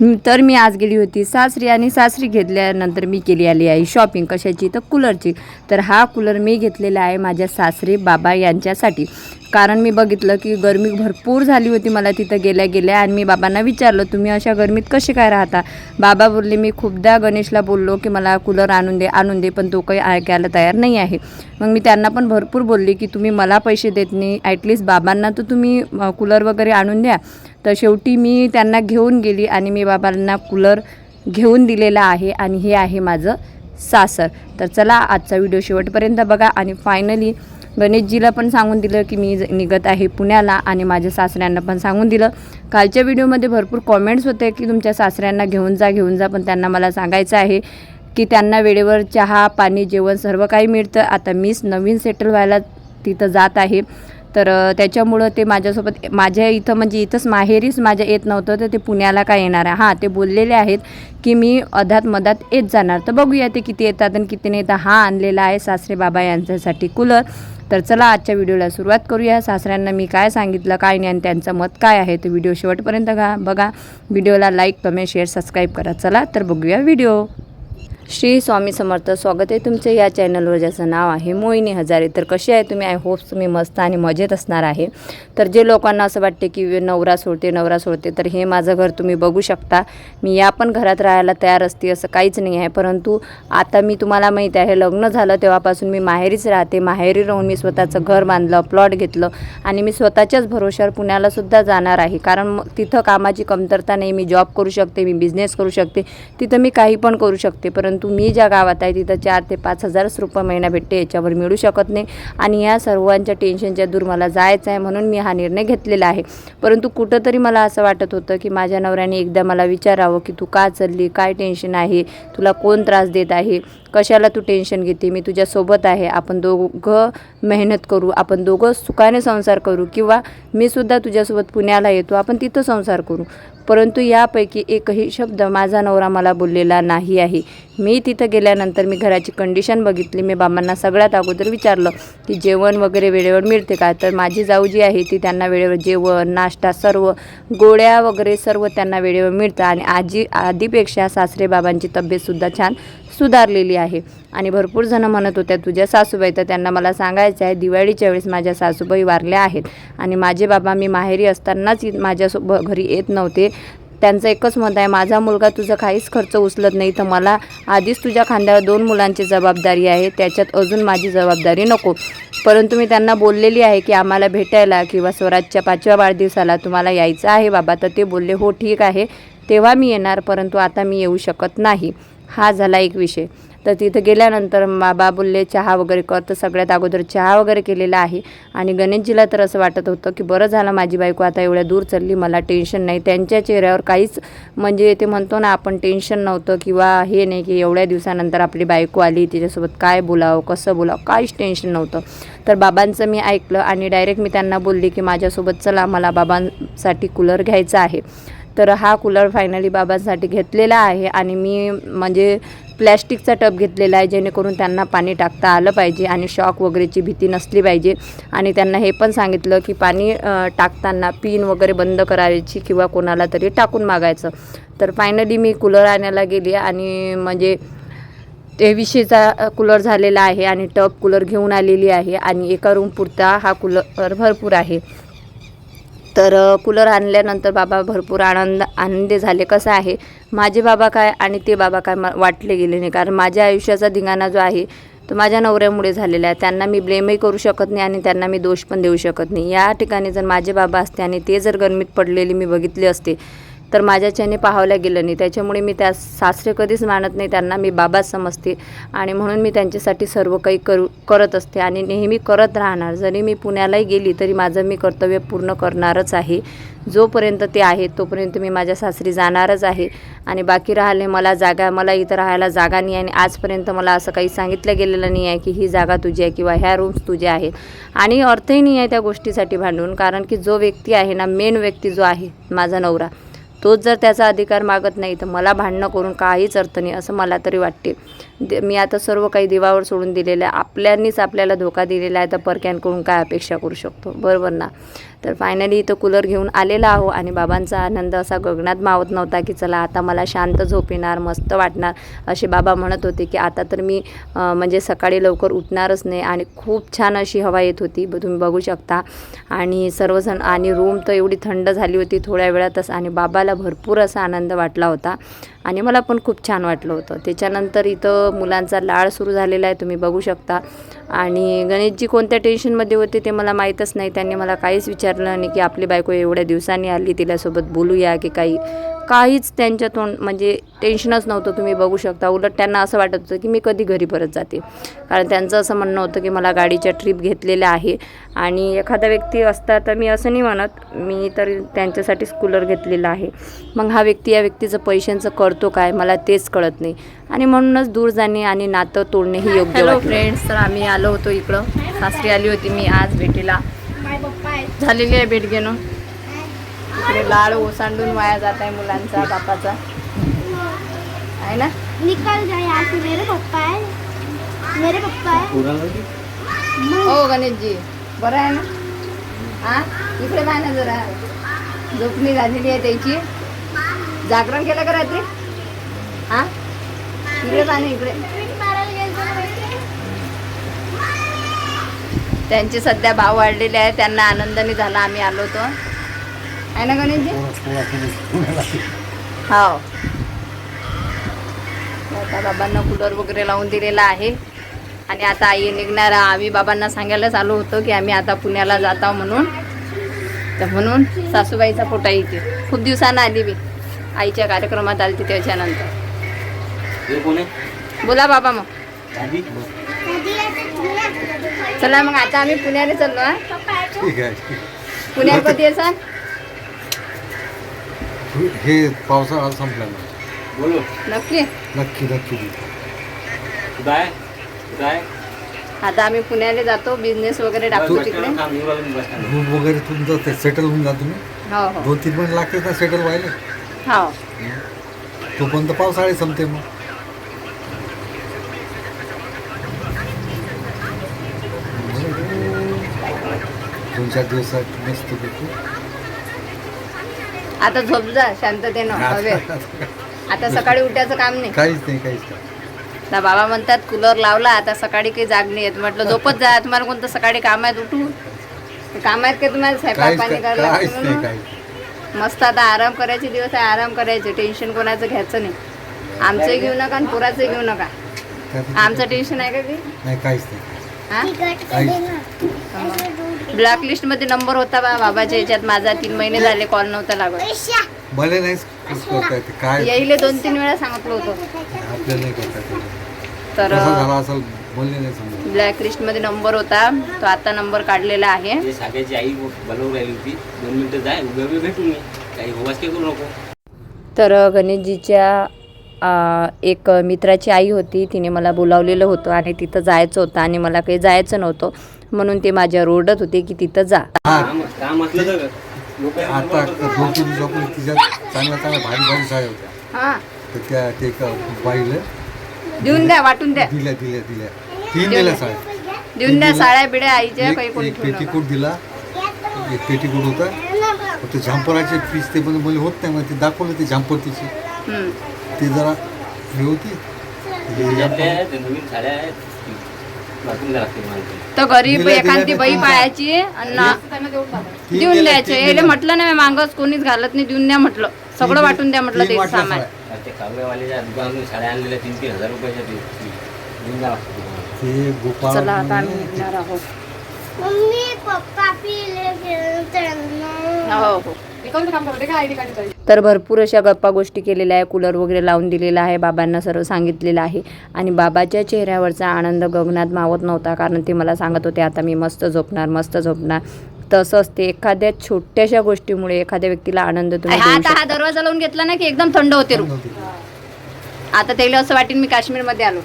तर मी आज गेली होती सासरी आणि सासरी घेतल्यानंतर मी केली आली आहे शॉपिंग कशाची तर कूलरची. तर हा कूलर मी घेतलेला आहे माझ्या सासरे बाबा यांच्यासाठी. कारण मी बघितलं की गरमी भरपूर झाली होती मला तिथं गेल्या गेल्या आणि मी बाबांना विचारलं तुम्ही अशा गरमीत कसे काय राहता? बाबा बोलले मी खूपदा गणेशला बोललो की मला कूलर आणून दे आणून दे पण तो काही ऐकायला तयार नाही आहे. मग मी त्यांना पण भरपूर बोलली की तुम्ही मला पैसे देत नाही ॲटलिस्ट बाबांना तर तुम्ही कूलर वगैरे आणून द्या. तर शेवटी मी त्यांना घेऊन गेली आणि मी बाबांना कूलर घेऊन दिलेला आहे आणि हे आहे माझं सासर. तर चला आजचा व्हिडिओ शेवटपर्यंत बघा आणि फायनली गणेशजीला पण सांगून दिलं की मी ज- निघत आहे पुण्याला आणि माझ्या सासऱ्यांना पण सांगून दिलं. कालच्या व्हिडिओमध्ये भरपूर कॉमेंट्स होते की तुमच्या सासऱ्यांना घेऊन जा घेऊन जा पण त्यांना मला सांगायचं आहे की त्यांना वेळेवर चहा पाणी जेवण सर्व काही मिळतं. आता मीच नवीन सेटल व्हायला तिथं जात आहे. तर त्याच्यामुळं ते माझ्यासोबत माझ्या इथं म्हणजे इथंच माहेरीच माझ्या येत नव्हतं तर ते पुण्याला काय येणार आहे? हां ते बोललेले आहेत की मी अधात मधात येत जाणार. तर बघूया ते किती येतात आणि किती नाही. तर हा आणलेला आहे सासरे बाबा यांच्यासाठी कूलर. तर चला आजच्या व्हिडिओला सुरुवात करूया. सासऱ्यांना मी काय सांगितलं काय नाही आणि त्यांचं मत काय आहे ते व्हिडिओ शेवटपर्यंत गा बघा. व्हिडिओला लाईक कमेंट शेअर सबस्क्राईब करा. चला तर बघूया व्हिडिओ. श्री स्वामी समर्थ स्वागत आहे तुमचे या चॅनलवर ज्याचं नाव आहे मोहिनी हजारे. तर कसे आहे तुम्ही? आय होप तुम्ही मस्त आणि मजेत असणार आहे. तर जे लोकांना असं वाटते की नवरा सोडते नवरा सोडते तर हे माझं घर तुम्ही बघू शकता. मी या पण घरात राहायला तयार असते असं काहीच नाही आहे. परंतु आता मी तुम्हाला माहीत आहे लग्न झालं तेव्हापासून मी माहेरीच राहते. माहेरी राहून मी स्वतःचं घर बांधलं प्लॉट घेतलं आणि मी स्वतःच्याच भरोश्यावर पुण्यालासुद्धा जाणार आहे. कारण तिथं कामाची कमतरता नाही. मी जॉब करू शकते मी बिझनेस करू शकते. तिथं मी काही पण करू शकते. परंतु मी ज्या गावात आहे तिथं चार ते पाच हजारच रुपये महिना भेटते याच्यावर मिळू शकत नाही. आणि या सर्वांच्या टेन्शनच्या दूर मला जायचं आहे म्हणून मी हा निर्णय घेतलेला आहे. परंतु कुठंतरी मला असं वाटत होतं की माझ्या नवऱ्याने एकदा मला विचारावं की तू का चालली काय टेन्शन आहे तुला कोण त्रास देत आहे? कशाला तू टेन्शन घेते? मी तुझ्यासोबत आहे. आपण दोघं मेहनत करू. आपण दोघं सुखाने संसार करू. किंवा मी सुद्धा तुझ्यासोबत पुण्याला येतो. आपण तिथं संसार करू. परंतु यापैकी एकही शब्द माझा नवरा मला बोललेला नाही आहे. मी तिथं गेल्यानंतर मी घराची कंडिशन बघितली. मी बाबांना सगळ्यात अगोदर विचारलं की जेवण वगैरे वेळेवर मिळते का? तर माझी जाऊ जी आहे ती त्यांना वेळेवर जेवण नाश्ता सर्व गोळ्या वगैरे सर्व त्यांना वेळेवर मिळतं. आणि आजी आधीपेक्षा सासरे बाबांची तब्येतसुद्धा छान सुधारलेली आहे. आणि भरपूर जणं म्हणत होत्या तुझ्या सासूबाई तर त्यांना मला सांगायचं आहे दिवाळीच्या वेळेस माझ्या सासूबाई वारल्या आहेत. आणि माझे बाबा मी माहेरी असतानाच माझ्यासोब घरी येत नव्हते. त्यांचं एकच मत आहे माझा मुलगा तुझं काहीच खर्च उचलत नाही तर मला आधीच तुझ्या खांद्यावर दोन मुलांची जबाबदारी आहे त्याच्यात अजून माझी जबाबदारी नको. परंतु मी त्यांना बोललेली आहे की आम्हाला भेटायला किंवा स्वराजच्या पाचव्या वाढदिवसाला तुम्हाला यायचं आहे बाबा. तर ते बोलले हो ठीक आहे. तेव्हा मी येणार परंतु आता मी येऊ शकत नाही. हा झाला एक विषय. तर तिथं गेल्यानंतर बाबा बोलले चहा वगैरे कर तर सगळ्यात अगोदर चहा वगैरे केलेला आहे. आणि गणेशजीला तर असं वाटत होतं की बरं झालं माझी बायको आता एवढ्या दूर चालली मला टेन्शन नाही. त्यांच्या चेहऱ्यावर काहीच म्हणजे ते म्हणतो ना आपण टेन्शन नव्हतं किंवा हे नाही की एवढ्या दिवसानंतर आपली बायको आली तिच्यासोबत काय बोलावं कसं बोलावं काहीच टेन्शन नव्हतं. तर बाबांचं मी ऐकलं आणि डायरेक्ट मी त्यांना बोलली की माझ्यासोबत चला मला बाबांसाठी कूलर घ्यायचा आहे. तर हा कूलर फायनली बाबांसाठी घेतलेला आहे आणि मी म्हणजे प्लॅस्टिकचा टब घेतलेला आहे जेणेकरून त्यांना पाणी टाकता आलं पाहिजे आणि शॉक वगैरेची भीती नसली पाहिजे. आणि त्यांना हे पण सांगितलं की पाणी टाकताना पिन वगैरे बंद करायची किंवा कोणाला तरी टाकून मागायचं. तर फायनली मी कूलर आणायला गेली आणि म्हणजे तेवीसशेचा कूलर झालेला आहे आणि टब कूलर घेऊन आलेली आहे आणि एका रूम पुरता हा कूलर भरपूर आहे. तर कूलर आणल्यानंतर बाबा भरपूर आनंद आनंदी झाले. कसं आहे माझे बाबा काय आणि ते बाबा काय म- वाटले गेले नाही. कारण माझ्या आयुष्याचा धिंगाणा जो आहे तो माझ्या नवऱ्यामुळे झालेला आहे. त्यांना मी ब्लेमही करू शकत नाही आणि त्यांना मी दोष पण देऊ शकत नाही. या ठिकाणी जर माझे बाबा असते आणि ते जर गरमीत पडलेले मी बघितले असते तर माझ्याच्याने पाहावल्या गेलं नाही. त्याच्यामुळे मी त्या सासरे कधीच मानत नाही त्यांना मी बाबाच समजते आणि म्हणून मी त्यांच्यासाठी सर्व काही करू करत असते आणि नेहमी करत राहणार. जरी मी पुण्यालाही गेली तरी माझं मी कर्तव्य पूर्ण करणारच आहे. जोपर्यंत ते आहे तोपर्यंत मी माझ्या सासरी जाणारच आहे आणि बाकी राहिले मला जागा मला इथं राहायला जागा नाही आणि आजपर्यंत मला असं काही सांगितलं गेलेलं नाही आहे की ही जागा तुझी आहे किंवा ह्या रूम्स तुझ्या आहेत. आणि अर्थही नाही आहे त्या गोष्टीसाठी भांडून कारण की जो व्यक्ती आहे ना मेन व्यक्ती जो आहे माझा नवरा तोच जर त्याचा अधिकार मागत नाही तर मला भांडणं करून काहीच अर्थ नाही असं मला तरी वाटते. दे- मी आता सर्व काही देवावर सोडून दिलेलं आहे. आपल्यानीच आपल्याला धोका दिलेला आहे. तर परक्यांकडून काय अपेक्षा करू शकतो? बरोबर ना? तर फायनली इथं कूलर घेऊन आलेला आहो आणि बाबांचा आनंद असा गगनात मावत नव्हता की चला आता मला शांत झोप येणार मस्त वाटणार. असे बाबा म्हणत होते की आता तर मी म्हणजे सकाळी लवकर उठणारच नाही आणि खूप छान अशी हवा येत होती. ब- तुम्ही बघू शकता. आणि सर्वजण आणि रूम तर एवढी थंड झाली होती थोड्या वेळातच आणि बाबाला भरपूर असा आनंद वाटला होता. आणि मला पण खूप छान वाटलं होतं. त्याच्यानंतर इथं मुलांचा लाळ सुरू झालेला आहे तुम्ही बघू शकता. आणि गणेशजी कोणत्या टेन्शनमध्ये होते ते मला माहीतच नाही. त्यांनी मला काहीच विचारलं नाही की आपली बायको एवढ्या दिवसांनी आली तिच्यासोबत बोलूया की काही काहीच त्यांच्या तोंड म्हणजे टेन्शनच नव्हतं तुम्ही बघू शकता. उलट त्यांना असं वाटत होतं की मी कधी घरी परत जाते. कारण त्यांचं असं म्हणणं होतं की मला गाडीच्या ट्रिप घेतलेल्या आहे. आणि एखादा व्यक्ती असता तर मी असं नाही म्हणत मी तर त्यांच्यासाठीच कूलर घेतलेला आहे. मग हा व्यक्ती या व्यक्तीचं पैशांचं करतो काय? मला तेच कळत नाही. आणि म्हणूनच दूर जाणे आणि नातं तोडणे हे योग्य फ्रेंड्स तर आम्ही आलो होतो इकडं. सासरी आली होती मी आज भेटीला. झालेली आहे भेट घेणं. इकडे लाळ ओसांडून वाया जात आहे मुलांचा बापाचा. आहे ना? निकल जाए यहाँ से मेरे पप्पा है मेरे पप्पा है हो गणेशजी. बरं आहे ना? हा? इकडे पाहा ना जरा. झोपणी झालेली आहे त्याची. जागरण केलं का रात्री? हा? इकडे पाहा ना इकडे. त्यांचे सध्या भाव वाढलेले आहे त्यांना आनंदाने झाला आम्ही आलो होतो. आहे ना गणेशजी? हो आता बाबांना कूलर वगैरे लावून दिलेला आहे. आणि आता आई निघणार आम्ही बाबांना सांगायलाच आलो होतो की आम्ही आता पुण्याला जात आहो म्हणून. तर म्हणून सासूबाईचा फोटा इथे. खूप दिवसानं आली मी. आईच्या कार्यक्रमात आली त्याच्यानंतर. बोला बाबा मग. चला मग आता आम्ही पुण्याला चाललो हा. पुण्यात कधी असाल हे पावसाळा संपला ना. बोलो. नक्की. नक्की नक्की. कुठं आहे आता आम्ही पुण्याला जातो बिझनेस वगैरे टाकतो तिकडे. रूम वगैरे तुमचं ते सेटल होऊन जा तुम्ही हो हो. दोन तीन महिने लागते ना सेटल व्हायला? हो. तोपर्यंत पावसाळे संपते मग? दोन चार दिवसात मस्त पैकी. आता झोप जा शांततेनं हवे. आता सकाळी उठायचं काम नाही. काहीच नाही काहीच नाही. ना बाबा म्हणतात कूलर लावला आता सकाळी काही जाग नाही येत. म्हटलं झोपत जा तुम्हाला कोणतं सकाळी काम आहेत उठू काम आहेत का तुम्हाला? स्वयंपाक काहीच पाणी नाही करायला काहीच नाही लागतं काहीच म्हणून? मस्त आता आराम करायचे दिवस आहे आराम करायचे. टेन्शन कोणाचं घ्यायचं नाही. आमचंही घेऊ नका आणि पोराचंही घेऊ नका. आमचं टेन्शन आहे का काही नाही काहीच नाही. हा? ब्लॅक लिस्टमध्ये नंबर होता बा बाबाच्या याच्यात माझा तीन महिने झाले कॉल नव्हता लागत. करता येते काय? यायले दोन तीन वेळा सांगितलं होतं. आपल्याला नाही करता येते. तर नाही ब्लॅक लिस्टमध्ये नंबर होता तो आता नंबर काढलेला आहे. ते साग्याची आई बोलवून राहिली होती. दोन मिनिटं जाय उभ्या उभ्या भेटू मी. काही होवाच काही करू नको. तर गणेशजीच्या एक मित्राची आई होती तिने मला बोलावलेलं होतं आणि तिथं जायचं होतं आणि मला काही जायचं नव्हतं. म्हणून ते माझ्यावर ओरडत होते की तिथं जा. काम काम असलं तर लोक आता दोन तीन दिवसापूर्वी तिच्यात चांगल्या चांगल्या भारी भारी साड्या होत्या. हां. तर त्या ते एका बाईला देऊन द्या वाटून द्या. दिल्या दिल्या दिल्या. तीन दिल्या साड्या. देऊन द्या साड्या बिड्या आईच्या काही एक कोणी एक ठेवू नका. पेटीकोट दिला. एक पेटीकोट होता. फक्त झांपराचे पीस ते पण मला होत नाही मग ते दाखवलं ते झांपर तिची हम्म. ते जरा हे होती. हे त्यातल्या त्या नवीन साड्या आहेत. वाटून द्या लागते मला ते. तर गरीब दिल्या- एखादी दिल्या. बाई ते पायाची आणि तीन देऊन द्यायचे. तीन दिल्या. म्हटलं नाही मागच कोणीच घालत नाही देऊन द्या म्हटलं. सगळं वाटून द्या म्हटलं तीन ते सामान. साड्या. आणि ते काव्यवाल्याच्या दुकानातून साड्या आणलेल्या तीन तीन हजार रुपयाच्या ते घेऊन द्या लागते तुम्हाला. ते गोपाळ चला आता आम्ही म्हणून निघणार आहोत. मम्मी पप्पा पीले हो हो. तर भरपूर अशा गप्पा गोष्टी केलेल्या आहे. कूलर वगैरे लावून दिलेला आहे. बाबांना सर्व सांगितलेलं आहे. आणि बाबाच्या चेहऱ्यावरचा आनंद गगनात मावत नव्हता. कारण ते मला सांगत होते आता मी मस्त झोपणार मस्त झोपणार. तसंच ते एखाद्या छोट्याशा गोष्टीमुळे एखाद्या व्यक्तीला आनंद तुम्ही आता हा दरवाजा लावून घेतला ना की एकदम थंड होते रूम. आता त्याला असं वाटेल मी काश्मीरमध्ये आलो.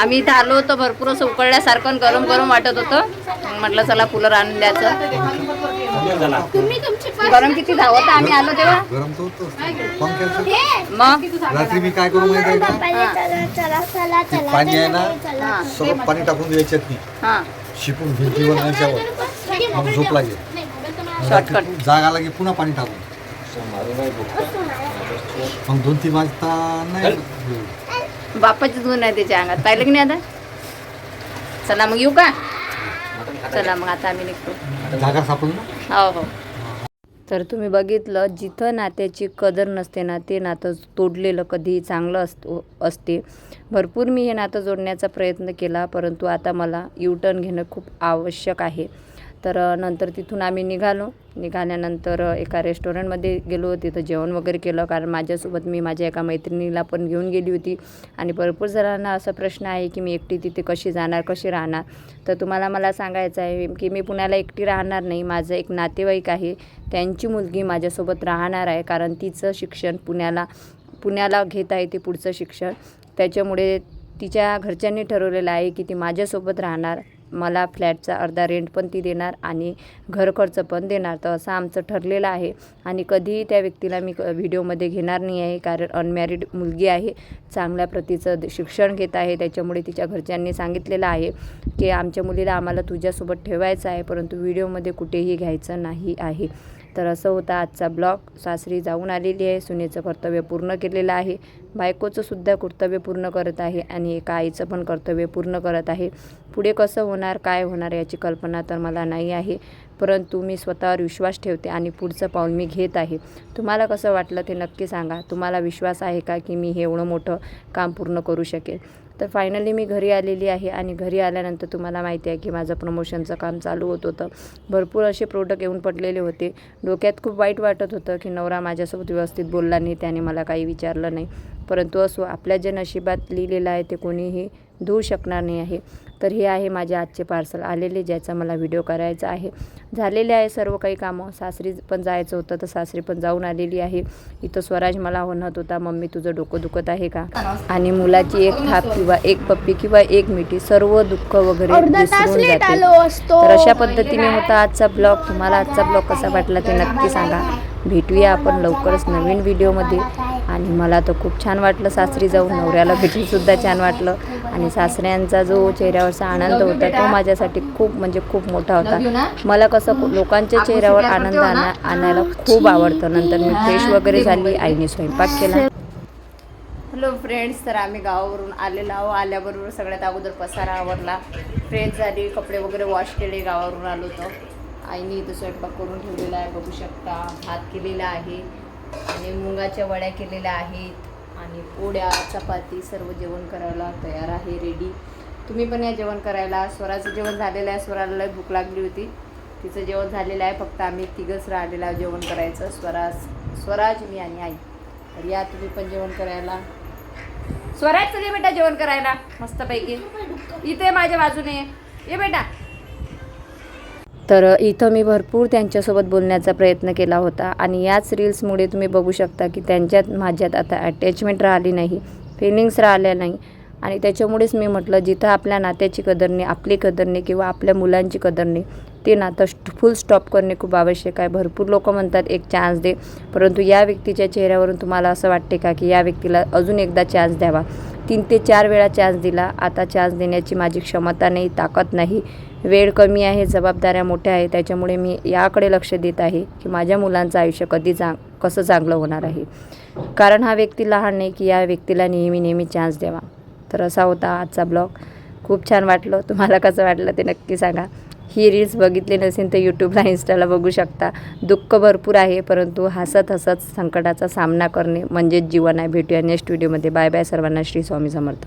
आम्ही इथं आलो होतो भरपूर असं उकळल्यासारखं गरम गरम वाटत होतं. म्हटलं चला कूलर आणून द्यायचं. तुम्ही तुमची गरम किती धावत? आम्ही आलो तेव्हा? गरम तर होतं पंख्याचं मग रात्री मी काय करू माहिती आहे का? ते पाणी आहे ना सगळं पाणी टाकून द्यायच्यात हां. शिकून भिंतीवर आणि याच्यावर मग झोप लागेल. शॉर्टकट जाग आला की पुन्हा पाणी टाकून. मग दोन तीन वाजता नाही. बापाची धुन आहे त्याच्या अंगात. पाहिलं की नाही आता? चला मग येऊ का? चला मग आता आम्ही निघतो. जागा हो हो. तर तुम्ही बघितलं जिथं नात्याची कदर नसते ना ते नातं तोडलेलं कधीही चांगलं असतो असते. भरपूर मी हे नातं जोडण्याचा प्रयत्न केला परंतु आता मला युटर्न घेणं खूप आवश्यक आहे. तर नंतर तिथून आम्ही निघालो. निघाल्यानंतर एका रेस्टॉरंटमध्ये गेलो. तिथं जेवण वगैरे केलं. कारण माझ्यासोबत मी माझ्या एका मैत्रिणीला पण घेऊन गेली होती. आणि भरपूर जणांना असा प्रश्न आहे की मी एकटी तिथे कशी जाणार? कशी राहणार? तर तुम्हाला मला सांगायचं आहे की मी पुण्याला एकटी राहणार नाही. माझं एक नातेवाईक आहे. त्यांची मुलगी माझ्यासोबत राहणार आहे. कारण तिचं शिक्षण पुण्याला पुण्याला घेत आहे ते पुढचं शिक्षण. त्याच्यामुळे तिच्या घरच्यांनी ठरवलेलं आहे की ती माझ्यासोबत राहणार. मला फ्लॅटचा अर्धा रेंट पण ती देणार आणि घर खर्च पण देणार. तर असं आमचं ठरलेलं आहे. आणि कधीही त्या व्यक्तीला मी क- व्हिडिओमध्ये घेणार नाही आहे कारण अनमॅरिड मुलगी आहे. चांगल्या प्रतीचं शिक्षण घेत आहे. त्याच्यामुळे तिच्या घरच्यांनी सांगितलेलं आहे की आमच्या मुलीला आम्हाला तुझ्यासोबत ठेवायचं आहे परंतु व्हिडिओमध्ये कुठेही घ्यायचं नाही आहे. तर असं होता आजचा ब्लॉग सासरी जाऊन आलेली आहे सुनेचं कर्तव्य पूर्ण केलेलं आहे बायकोचं सुद्धा कर्तव्य पूर्ण करत आहे आणि एका आईचं पण कर्तव्य पूर्ण करत आहे. पुढे कसं होणार काय होणार याची कल्पना तर मला नाही आहे परंतु मी स्वतःवर विश्वास ठेवते आणि पुढचं पाऊल मी घेत आहे. तुम्हाला कसं वाटलं ते नक्की सांगा. तुम्हाला विश्वास आहे का की मी हे एवढं मोठं काम पूर्ण करू शकेल तर फायनली मी घरी आलेली आहे आणि घरी आल्यानंतर तुम्हाला माहिती आहे की माझं प्रमोशनचं काम चालू होत होतं. भरपूर असे प्रोडक्ट येऊन पडलेले होते. डोक्यात खूप वाईट वाटत होतं की नवरा माझ्यासोबत व्यवस्थित बोलला नाही त्याने मला काही विचारलं नाही. परंतु असो आपल्या जे नशिबात लिहिलेलं आहे ते कोणीही धुवू शकणार नाही आहे. तर हे आहे माझे आजचे पार्सल आलेले ज्याचा मला व्हिडिओ करायचा आहे. झालेले आहे सर्व काही कामं. सासरी पण जायचं होतं तर सासरी पण जाऊन आलेली आहे. इथं स्वराज मला म्हणत होता मम्मी तुझं डोकं दुखत आहे का? आणि मुलाची एक थाप किंवा एक पप्पी किंवा एक मिठी सर्व दुःख वगैरे विसरून जाते. तर अशा पद्धतीने होता आजचा ब्लॉग तुम्हाला आजचा ब्लॉग कसा वाटला ते नक्की सांगा. भेटूया आपण लवकरच नवीन व्हिडिओमध्ये आणि मला तर खूप छान वाटलं सासरी जाऊन. नवऱ्याला भेटूनसुद्धा छान वाटलं. आणि सासऱ्यांचा जो चेहऱ्यावरचा आनंद होता तो माझ्यासाठी खूप म्हणजे खूप मोठा होता. मला कसं लोकांच्या चेहऱ्यावर आनंद आणा आणायला खूप आवडतं. नंतर मी फ्रेश वगैरे झाली आईने स्वयंपाक केला. हॅलो फ्रेंड्स तर आम्ही गावावरून आलेलो आहो आल्याबरोबर सगळ्यात अगोदर पसारा आवरला. फ्रेश झाली कपडे वगैरे वॉश केले गावावरून आलो होतो. आईने इथं स्वयंपाक करून ठेवलेला आहे. बघू शकता भात केलेला आहे. आणि मुगाच्या वड्या केलेल्या आहेत. आणि पोळ्या चपाती सर्व जेवण करायला तयार आहे रेडी तुम्ही पण या जेवण करायला. स्वराचं जेवण झालेलं आहे. स्वराला लय भूक लागली होती. तिचं जेवण झालेलं आहे. फक्त आम्ही तिघंच राहिलेलं आहे जेवण करायचं. स्वराज स्वराज मी आणि आई. तर या तुम्ही पण जेवण करायला. स्वराज चल ये बेटा जेवण करायला. मस्तपैकी. इथे माझ्या बाजूने. ये बेटा. तर इथं मी भरपूर त्यांच्यासोबत बोलण्याचा प्रयत्न केला होता आणि याच रील्समुळे तुम्ही बघू शकता की त्यांच्यात माझ्यात आता अटॅचमेंट राहिली नाही फिलिंग्स राहिल्या नाही. आणि त्याच्यामुळेच मी म्हटलं जिथं आपल्या नात्याची कदर नाही आपली कदर नाही किंवा आपल्या मुलांची कदर नाही ते नातं फुल स्टॉप करणे खूप आवश्यक आहे. भरपूर लोक म्हणतात एक चान्स दे. परंतु या व्यक्तीच्या चेहऱ्यावरून तुम्हाला असं वाटते का की या व्यक्तीला अजून एकदा चान्स द्यावा? तीन ते चार वेळा चान्स दिला आता चान्स देण्याची माझी क्षमता नाही ताकद नाही. वेळ कमी आहे जबाबदाऱ्या मोठ्या आहे त्याच्यामुळे मी याकडे लक्ष देत आहे की माझ्या मुलांचं आयुष्य कधी चांग कसं चांगलं होणार आहे. कारण हा व्यक्ती लहान नाही की या व्यक्तीला नेहमी नेहमी चान्स द्यावा. तर असा होता आजचा ब्लॉग. खूप छान वाटलं. तुम्हाला कसं वाटलं ते नक्की सांगा. ही रील्स बघितली नसेल तर यूट्यूबला इन्स्टाला बघू शकता. दुःख भरपूर आहे परंतु हसत हसत संकटाचा सामना करणे म्हणजेच जीवन आहे. भेटूया नेक्स्ट व्हिडिओमध्ये बाय बाय सर्वांना. श्री स्वामी समर्थ.